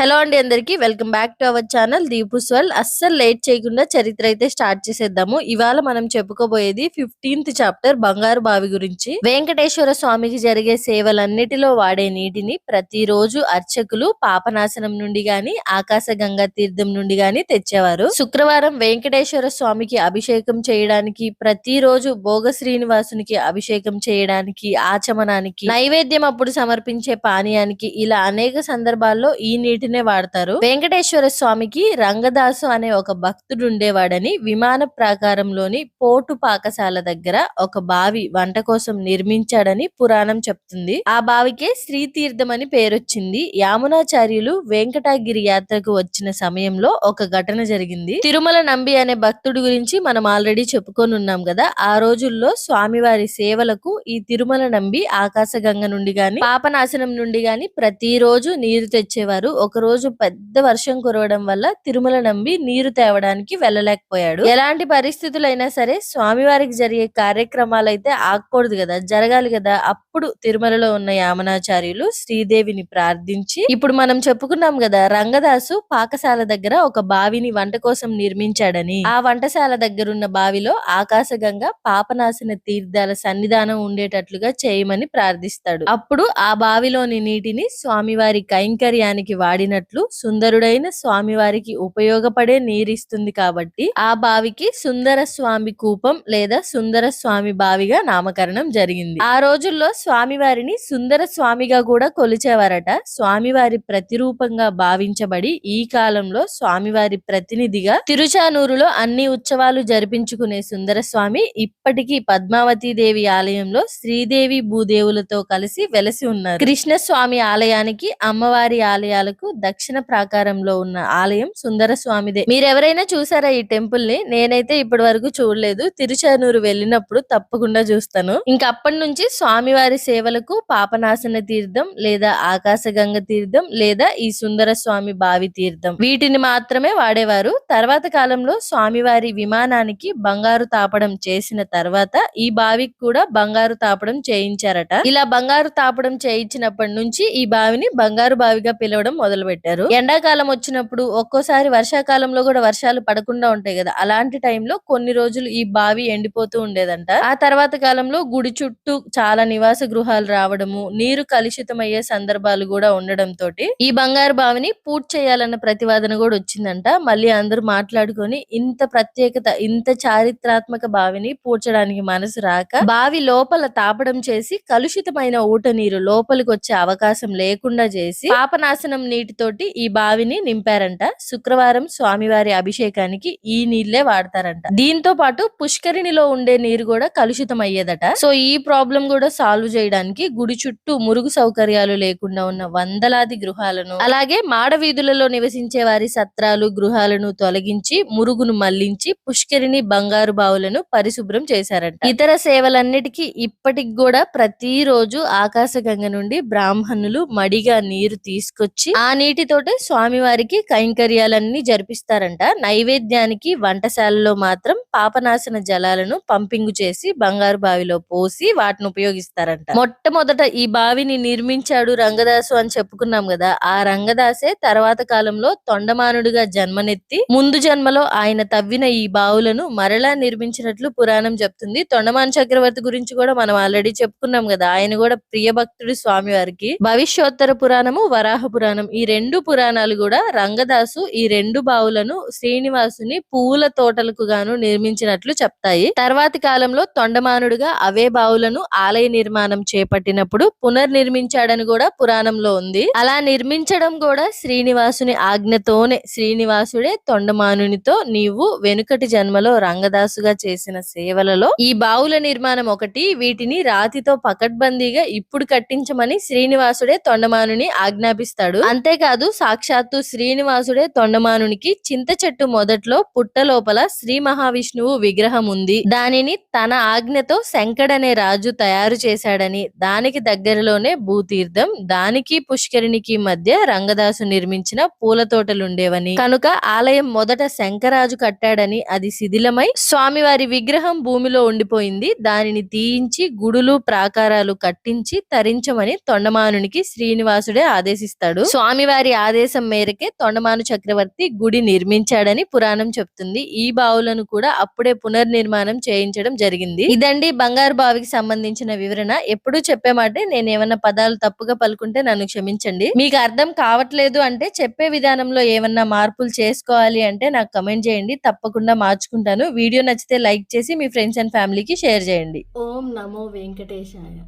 Hello అండి అందరికీ. Welcome back to our channel దీపుస్వల్ అస్సలు లేట్ చేయకుండా చరిత్ర అయితే స్టార్ట్ చేసేద్దాము. ఇవాళ మనం చెప్పుకోబోయేది ఫిఫ్టీన్త్ చాప్టర్ బంగారు బావి గురించి. వెంకటేశ్వర స్వామికి జరిగే సేవలన్నిటిలో వాడే నీటిని ప్రతిరోజు అర్చకులు పాపనాశనం నుండి గాని ఆకాశ గంగా తీర్థం నుండి గాని తెచ్చేవారు. శుక్రవారం వెంకటేశ్వర స్వామికి అభిషేకం చేయడానికి ప్రతిరోజు భోగ శ్రీనివాసునికి అభిషేకం చేయడానికి ఆచమనానికి నైవేద్యం అప్పుడు సమర్పించే పానీయానికి ఇలా అనేక సందర్భాల్లో ఈ నీటిని వాడతారు. వెంకటేశ్వర స్వామికి రంగదాసు అనే ఒక భక్తుడు ఉండేవాడని విమాన ప్రాకారంలోని పోటు పాకశాల దగ్గర ఒక బావి వంట కోసం నిర్మించాడని పురాణం చెప్తుంది. ఆ బావికే శ్రీతీర్థం అని పేరొచ్చింది. యామునాచార్యులు వెంకటగిరి యాత్రకు వచ్చిన సమయంలో ఒక ఘటన జరిగింది. తిరుమల నంబి అనే భక్తుడి గురించి మనం ఆల్రెడీ చెప్పుకొని ఉన్నాం కదా ఆ రోజుల్లో స్వామివారి సేవలకు ఈ తిరుమల నంబి ఆకాశగంగ నుండి గాని పాపనాశనం నుండి గాని ప్రతిరోజు నీరు తెచ్చేవారు. ఒక రోజు పెద్ద వర్షం కురవడం వల్ల తిరుమల నంబి నీరు తేవడానికి వెళ్ళలేకపోయాడు. ఎలాంటి పరిస్థితులైనా సరే స్వామివారికి జరిగే కార్యక్రమాలు అయితే ఆగకూడదు కదా జరగాలి కదా. అప్పుడు తిరుమలలో ఉన్న యామనాచార్యులు శ్రీదేవిని ప్రార్థించి ఇప్పుడు మనం చెప్పుకున్నాం కదా రంగదాసు పాకశాల దగ్గర ఒక బావిని వంట కోసం నిర్మించాడని. ఆ వంటశాల దగ్గరున్న బావిలో ఆకాశగంగా పాపనాశన తీర్థాల సన్నిధానం ఉండేటట్లుగా చేయమని ప్రార్థిస్తాడు. అప్పుడు ఆ బావిలోని నీటిని స్వామివారి కైంకర్యానికి వాడి వాడినట్లు సుందరుడైన స్వామివారికి ఉపయోగపడే నీరిస్తుంది కాబట్టి ఆ బావికి సుందర స్వామి కూపం లేదా సుందర స్వామి బావిగా నామకరణం జరిగింది. ఆ రోజుల్లో స్వామివారిని సుందర స్వామిగా కూడా కొలిచేవారట. స్వామివారి ప్రతిరూపంగా భావించబడి ఈ కాలంలో స్వామివారి ప్రతినిధిగా తిరుచానూరులో అన్ని ఉత్సవాలు జరిపించుకునే సుందర స్వామి ఇప్పటికీ పద్మావతి దేవి ఆలయంలో శ్రీదేవి భూదేవులతో కలిసి వెలసి ఉన్నారు. కృష్ణ స్వామి ఆలయానికి అమ్మవారి ఆలయాలకు దక్షిణ ప్రాకారంలో ఉన్న ఆలయం సుందర స్వామిదే. మీరెవరైనా చూసారా ఈ టెంపుల్ని నేనైతే ఇప్పటి వరకు చూడలేదు. తిరుచానూరు వెళ్ళినప్పుడు తప్పకుండా చూస్తాను. ఇంకా అప్పటి నుంచి స్వామివారి సేవలకు పాపనాశన తీర్థం లేదా ఆకాశగంగ తీర్థం లేదా ఈ సుందర స్వామి బావి తీర్థం వీటిని మాత్రమే వాడేవారు. తర్వాత కాలంలో స్వామివారి విమానానికి బంగారు తాపడం చేసిన తర్వాత ఈ బావికి కూడా బంగారు తాపడం చేయించారట. ఇలా బంగారు తాపడం చేయించినప్పటి నుంచి ఈ బావిని బంగారు బావిగా పిలవడం మొదలు పెట్టారు ఎండాకాలం వచ్చినప్పుడు ఒక్కోసారి వర్షాకాలంలో కూడా వర్షాలు పడకుండా ఉంటాయి కదా. అలాంటి టైంలో కొన్ని రోజులు ఈ బావి ఎండిపోతూ ఉండేదంట. ఆ తర్వాత కాలంలో గుడి చుట్టూ చాలా నివాస గృహాలు రావడము నీరు కలుషితమయ్యే సందర్భాలు కూడా ఉండడం తోటి ఈ బంగారు బావిని పూర్తి చేయాలన్న ప్రతివాదన కూడా వచ్చిందంట. మళ్ళీ అందరూ మాట్లాడుకొని ఇంత ప్రత్యేకత ఇంత చారిత్రాత్మక బావిని పూడ్చడానికి మనసు రాక బావి లోపల తాపడం చేసి కలుషితమైన ఊట నీరు లోపలికి వచ్చే అవకాశం లేకుండా చేసి పాపనాశనం నీటి నీటితోటి ఈ బావిని నింపారంట. శుక్రవారం స్వామివారి అభిషేకానికి ఈ నీళ్ళే వాడతారంట. దీంతో పాటు పుష్కరిణిలో ఉండే నీరు కూడా కలుషితం అయ్యేదట సో ఈ ప్రాబ్లం కూడా సాల్వ్ చేయడానికి గుడి చుట్టూ మురుగు సౌకర్యాలు లేకుండా ఉన్న వందలాది గృహాలను అలాగే మాడ వీధులలో నివసించే వారి సత్రాలు గృహాలను తొలగించి మురుగును మళ్ళించి పుష్కరిణి బంగారు బావులను పరిశుభ్రం చేశారంట. ఇతర సేవలన్నిటికీ ఇప్పటికి కూడా ప్రతిరోజు ఆకాశగంగ నుండి బ్రాహ్మణులు మడిగా నీరు తీసుకొచ్చి ఆ నీటితోటి స్వామివారికి కైంకర్యాలన్నీ జరిపిస్తారంట. నైవేద్యానికి వంటశాలలో మాత్రం పాపనాశన జలాలను పంపింగు చేసి బంగారు బావిలో పోసి వాటిని ఉపయోగిస్తారంట. మొట్టమొదట ఈ బావిని నిర్మించాడు రంగదాసు అని చెప్పుకున్నాం కదా. ఆ రంగదాసే తర్వాత కాలంలో తొండమానుడిగా జన్మనెత్తి ముందు జన్మలో ఆయన తవ్విన ఈ బావులను మరలా నిర్మించినట్లు పురాణం చెప్తుంది. తొండమాను చక్రవర్తి గురించి కూడా మనం ఆల్రెడీ చెప్పుకున్నాం కదా. ఆయన కూడా ప్రియ భక్తుడు స్వామి వారికి భవిష్యోత్తర పురాణము వరాహ పురాణం ఈ రెండు పురాణాలు కూడా రంగదాసు ఈ రెండు బావులను శ్రీనివాసుని పూల తోటలకు గాను నిర్మించినట్లు చెప్తాయి. తర్వాతి కాలంలో తొండమానుడుగా అవే బావులను ఆలయ నిర్మాణం చేపట్టినప్పుడు పునర్నిర్మించాడని కూడా పురాణంలో ఉంది. అలా నిర్మించడం కూడా శ్రీనివాసుని ఆజ్ఞతోనే శ్రీనివాసుడే తొండమానునితో నీవు వెనుకటి జన్మలో రంగదాసుగా చేసిన సేవలలో ఈ బావుల నిర్మాణం ఒకటి వీటిని రాతితో పకడ్బందీగా ఇప్పుడు కట్టించమని శ్రీనివాసుడే తొండమానుని ఆజ్ఞాపిస్తాడు. అంతే అంతేకాదు సాక్షాత్తు శ్రీనివాసుడే తొండమానునికి చింత చెట్టు మొదట్లో పుట్ట లోపల శ్రీ మహావిష్ణువు విగ్రహం ఉంది. దానిని తన ఆజ్ఞతో శంకడనే రాజు తయారు చేశాడని దానికి దగ్గరలోనే భూతీర్థం దానికి పుష్కరిణికి మధ్య రంగదాసు నిర్మించిన పూల తోటలుండేవని. కనుక ఆలయం మొదట శంకరాజు కట్టాడని అది శిథిలమై స్వామివారి విగ్రహం భూమిలో ఉండిపోయింది. దానిని తీయించి గుడులు ప్రాకారాలు కట్టించి తరించమని తొండమానునికి శ్రీనివాసుడే ఆదేశిస్తాడు. స్వామి వారి ఆదేశం మేరకే తొండమాను చక్రవర్తి గుడి నిర్మించాడని పురాణం చెప్తుంది. ఈ బావులను కూడా అప్పుడే పునర్నిర్మాణం చేయించడం జరిగింది. ఇదండి బంగారు బావికి సంబంధించిన వివరణ. ఎప్పుడూ చెప్పే మాటే నేను ఏమన్నా పదాలు తప్పుగా పలుకుంటే నన్ను క్షమించండి. మీకు అర్థం కావట్లేదు అంటే చెప్పే విధానంలో ఏమన్నా మార్పులు చేసుకోవాలి అంటే నాకు కమెంట్ చేయండి. తప్పకుండా మార్చుకుంటాను. వీడియో నచ్చితే లైక్ చేసి మీ ఫ్రెండ్స్ అండ్ ఫ్యామిలీకి షేర్ చేయండి. ఓం నమో వెంకటేశాయ.